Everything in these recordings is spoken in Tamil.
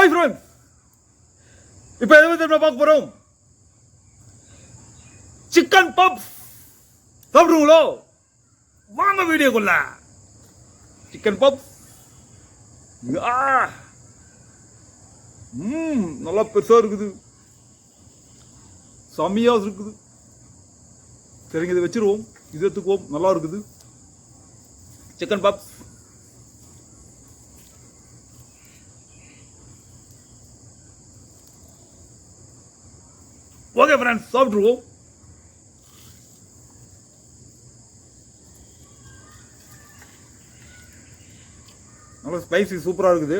ஹாய் ஃப்ரெண்ட்ஸ் இப்போ எதை பற்றி பார்க்க போகிறோம் சிக்கன் பப்ஸ் சாப்பிடுவீங்களோ வாங்க வீடியோக்குள்ள. சிக்கன் பப்ஸ் ம் நல்லா பெருசாக இருக்குது. செம்மையாக இருக்குது. சரிங்க இதை வச்சுருவோம். இது எடுத்துக்குவோம். நல்லா இருக்குது. சிக்கன் பப்ஸ் ஓகே ஃப்ரெண்ட்ஸ் சாப்பிட்ருவோம் நல்லா ஸ்பைசி சூப்பராக இருக்குது.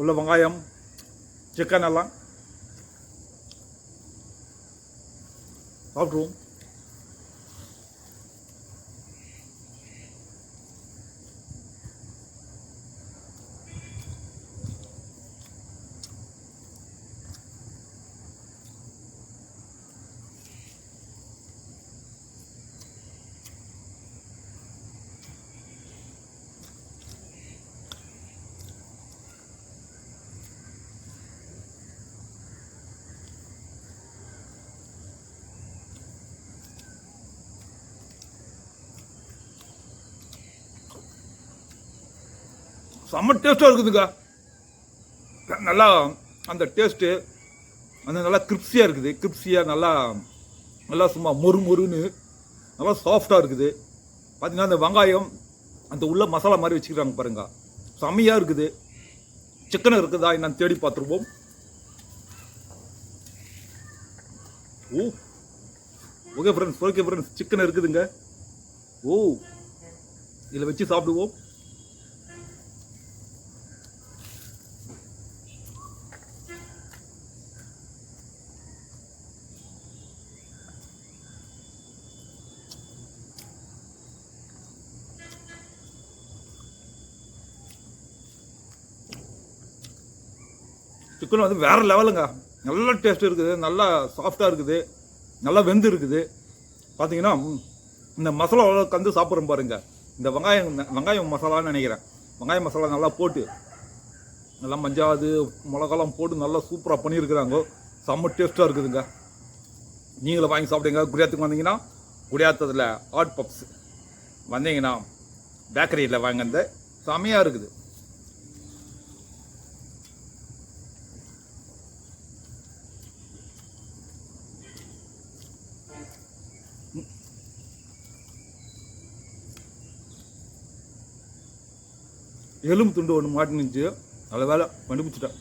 உள்ள வெங்காயம் சிக்கன் எல்லாம். சாப்பிட்ருவோம் செம்ம டேஸ்ட்டாக இருக்குதுங்க. நல்லா அந்த டேஸ்ட்டு அந்த நல்லா கிரிப்ஸியாக இருக்குது. கிரிப்ஸியாக நல்லா நல்லா சும்மா மொறு மொறுன்னு நல்லா சாஃப்டாக இருக்குது. பார்த்தீங்கன்னா அந்த வெங்காயம் அந்த உள்ள மசாலா மாதிரி வச்சுக்கிறாங்க பாருங்க. செம்மையாக இருக்குது. சிக்கன் இருக்குதா என்னன்னு தேடி பார்த்துருவோம். ஓ. Okay friends okay friends chicken இருக்குதுங்க. ஓ. இதில் வச்சு சாப்பிடுவோம். சிக்கன் வந்து வேறு லெவலுங்க நல்ல டேஸ்ட் இருக்குது நல்லா சாஃப்டாக இருக்குது நல்லா வெந்து இருக்குது. பார்த்தீங்கன்னா இந்த மசாலா கந்து சாப்பிட்றோம் பாருங்க. இந்த வெங்காயம் வெங்காயம் மசாலான்னு நினைக்கிறேன். வெங்காயம் மசாலா நல்லா போட்டு நல்லா மஞ்சாவது மிளகாலாம் போட்டு நல்லா சூப்பராக பண்ணியிருக்கிறாங்க. செம்ம டேஸ்ட்டாக இருக்குதுங்க. நீங்களும் வாங்கி சாப்பிடுங்க. குடியாத்துக்கு வந்தீங்கன்னா குடியாத்தத்தில் ஹாட் பப்ஸ் வந்தீங்கன்னா பேக்கரியில் வாங்கினது செமையாக இருக்குது. எலும்பு துண்டு ஒன்று மாட்டினுச்சு. நல்ல வேலை கண்டுபிடிச்சிட்டேன்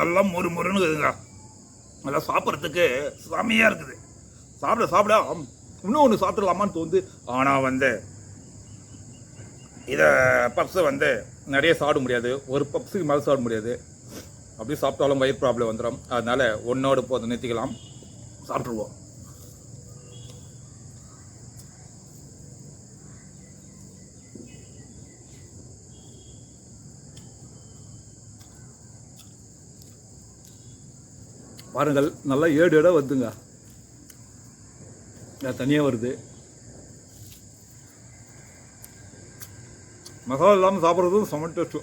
நல்லா மொறு மொறுன்னு இருக்குதுங்க. நல்லா சாப்பிட்றதுக்கு செமையாக இருக்குது. சாப்பிட சாப்பிட இன்னும் ஒன்று சாப்பிடலாமான்னு தோணுது. ஆனால் வந்து இதை பப்ஸை வந்து நிறைய சாப்பிட முடியாது. ஒரு பப்ஸுக்கு மேலே சாப்பிட முடியாது. அப்படி சாப்பிட்டாலும் வயிறு ப்ராப்ளம் வந்துடும் அதனால ஒன்றோடு போது நிறுத்திக்கலாம். சாப்பிட்ருவோம் பாருங்கள் நல்லா ஏடு ஏடாக வருதுங்க. தனியாக வருது. மசாலா இல்லாமல் சாப்பிட்றதும் செம டேஸ்ட்டு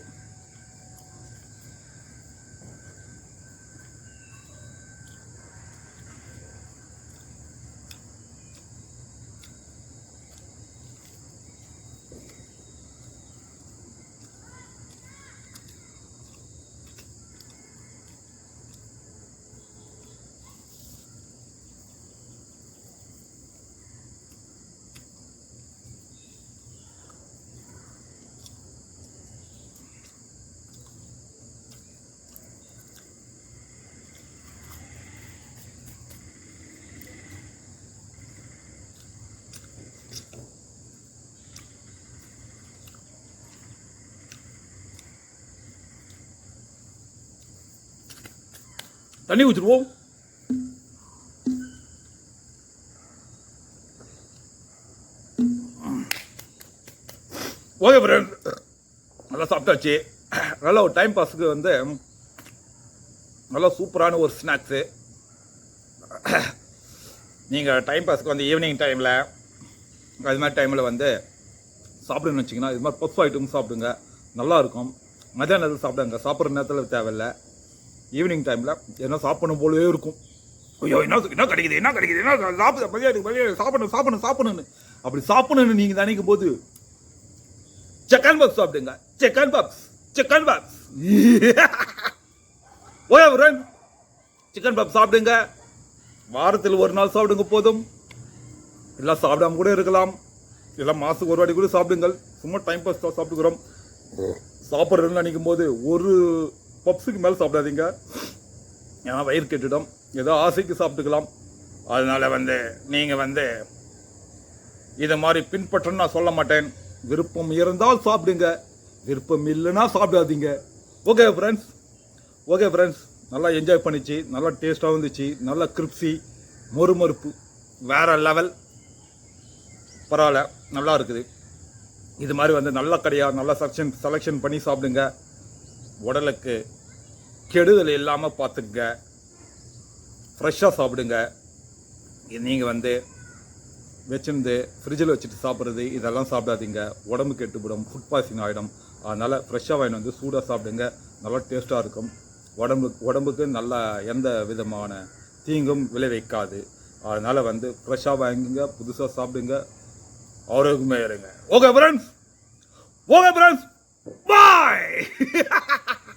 தண்ணி ஊற்றிடுவோம் ஓகே ஃப்ரெண்ட் நல்லா சாப்பிட்டாச்சு. நல்ல ஒரு டைம் பாஸுக்கு வந்து நல்லா சூப்பரான ஒரு ஸ்நாக்ஸு நீங்கள் டைம் பாஸ்க்கு வந்து ஈவினிங் டைமில் அது மாதிரி டைமில் வந்து சாப்பிடுன்னு வச்சிங்கன்னா இது மாதிரி பஃப் ஐட்டமும் சாப்பிடுங்க. நல்லாயிருக்கும் மதியான நேரத்தில் சாப்பிடுங்க சாப்பிட்ற நேரத்தில் தேவையில்லை. ஈவினிங் டைமில் என்ன சாப்பிடணும் போலவே இருக்கும். ஐயோ என்ன என்ன கிடைக்குது என்ன கிடைக்குது என்ன சாப்பிட மதியம் மதியம் சாப்பிடணும் சாப்பிடணும் சாப்பிடணும்னு. அப்படி சாப்பிடணும்னு நீங்கள் நினைக்கும் போது செக்கன் பப்ஸ் சாப்பிடுங்க. செக்கன் பாக்ஸ் சிக்கன் பப்ஸ் ஓயா சிக்கன் பப்ஸ் சாப்பிடுங்க. வாரத்தில் ஒரு நாள் சாப்பிடுங்க போதும். எல்லாம் சாப்பிடாம கூட இருக்கலாம். எல்லாம் மாதத்துக்கு ஒரு வாட்டி கூட சாப்பிடுங்கள். சும்மா டைம் பாஸ் சாப்பிட்டுக்கிறோம். சாப்பிட்றதுன்னு நினைக்கும் போது ஒரு பப்ஸுக்கு மேலே சாப்பிடாதீங்க. ஏன்னா வயிறு கெட்டுடும். ஏதோ ஆசைக்கு சாப்பிட்டுக்கலாம். அதனால் வந்து நீங்கள் வந்து இதை மாதிரி பின்பற்றன்னு நான் சொல்ல மாட்டேன். விருப்பம் இருந்தால் சாப்பிடுங்க. விருப்பம் இல்லைன்னா சாப்பிடாதீங்க. ஓகே ஃப்ரெண்ட்ஸ் ஓகே ஃப்ரெண்ட்ஸ் நல்லா என்ஜாய் பண்ணிச்சு. நல்லா டேஸ்ட்டாக வந்துச்சு. நல்லா கிரிப்ஸி மொறுமொறுப்பு. வேற லெவல் பரவாயில்ல. நல்லா இருக்குது. இது மாதிரி வந்து நல்ல கடையாக நல்லா செலெக்ஷன் செலெக்ஷன் பண்ணி சாப்பிடுங்க. உடலுக்கு கெடுதல் இல்லாமல் பார்த்துக்குங்க. ஃப்ரெஷ்ஷாக சாப்பிடுங்க. நீங்கள் வந்து வச்சிருந்து ஃப்ரிட்ஜில் வச்சுட்டு சாப்பிட்றது இதெல்லாம் சாப்பிடாதீங்க. உடம்பு கெட்டுவிடும் ஃபுட் பாய்சிங் ஆகிடும் அதனால் ஃப்ரெஷ்ஷாக வாங்கி வந்து சூடாக சாப்பிடுங்க. நல்லா டேஸ்ட்டாக இருக்கும். உடம்பு உடம்புக்கு நல்லா எந்த விதமான தீங்கும் விளைவிக்காது. அதனால் வந்து ஃப்ரெஷ்ஷாக வாங்குங்க புதுசாக சாப்பிடுங்க. ஆரோக்கியமாக இருங்க. Okay friends okay friends Bye!